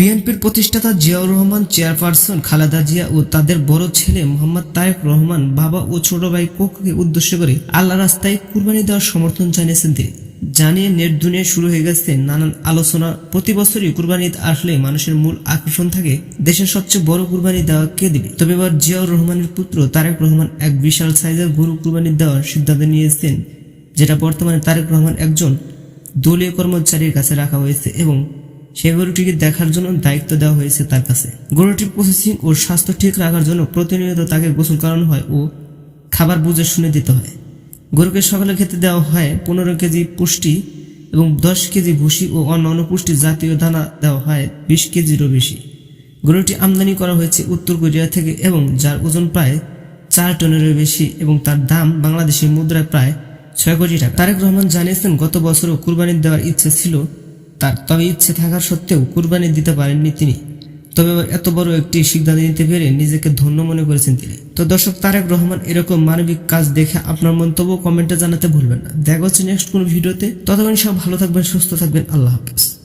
বিএনপির প্রতিষ্ঠাতা জিয়াউর রহমান, চেয়ারপারসন খালেদা জিয়া ও তাদের বড় ছেলে মোহাম্মদ তারেক রহমান, বাবা ও ছোট ভাই কোককে উদ্দেশ্য করে আল্লাহ রাস্তায় কুরবানি দেওয়ার সমর্থন জানিয়েছেন তিনি। জানিয়ে নেট দুনিয়ায় শুরু হয়ে গেছে নানান আলোচনা। প্রতি বছরই কুরবানি আসলে মানুষের মূল আকর্ষণ থাকে দেশের সবচেয়ে বড় কুরবানি দেওয়া কে দিবে? তবে এবার জিয়াউর রহমানের পুত্র তারেক রহমান এক বিশাল সাইজের গরু কুরবানি দেওয়ার সিদ্ধান্ত নিয়েছেন, যেটা বর্তমানে তারেক রহমান একজন দলীয় কর্মচারীর কাছে রাখা হয়েছে এবং সেই গরুটিকে দেখার জন্য দায়িত্ব দেওয়া হয়েছে তার কাছে। গরুটির প্রসেসিং ও স্বাস্থ্য ঠিক রাখার জন্য প্রতিনিয়ত তাকে গোসল করানো হয় ও খাবার বুঝে শুনে দিতে হয়। গরুকে সকালে খেতে দেওয়া হয় পনেরো কেজি পুষ্টি এবং দশ কেজি ভুসি ও অন্যান্য পুষ্টি জাতীয় দানা দেওয়া হয় বিশ কেজিরও বেশি। গরুটি আমদানি করা হয়েছে উত্তর কোরিয়া থেকে এবং যার ওজন প্রায় চার টনেরও বেশি এবং তার দাম বাংলাদেশি মুদ্রায় প্রায় ছয় কোটি টাকা। তারেক রহমান জানিয়েছেন, গত বছরও কুরবানি দেওয়ার ইচ্ছে ছিল তার তবে ইচ্ছে থাকার সত্ত্বেও কুরবানি দিতে পারেননি তিনি। তবে এত বড় একটি সিদ্ধান্ত নিতে পেরে নিজেকে ধন্য মনে করেছেন তিনি। তো দর্শক তারেক রহমান, এরকম মানবিক কাজ দেখে আপনার মন্তব্য কমেন্টে জানাতে ভুলবেন না। দেখা হচ্ছে নেক্সট কোনো ভিডিওতে। ততক্ষণ সব ভালো থাকবেন, সুস্থ থাকবেন। আল্লাহ হাফিজ।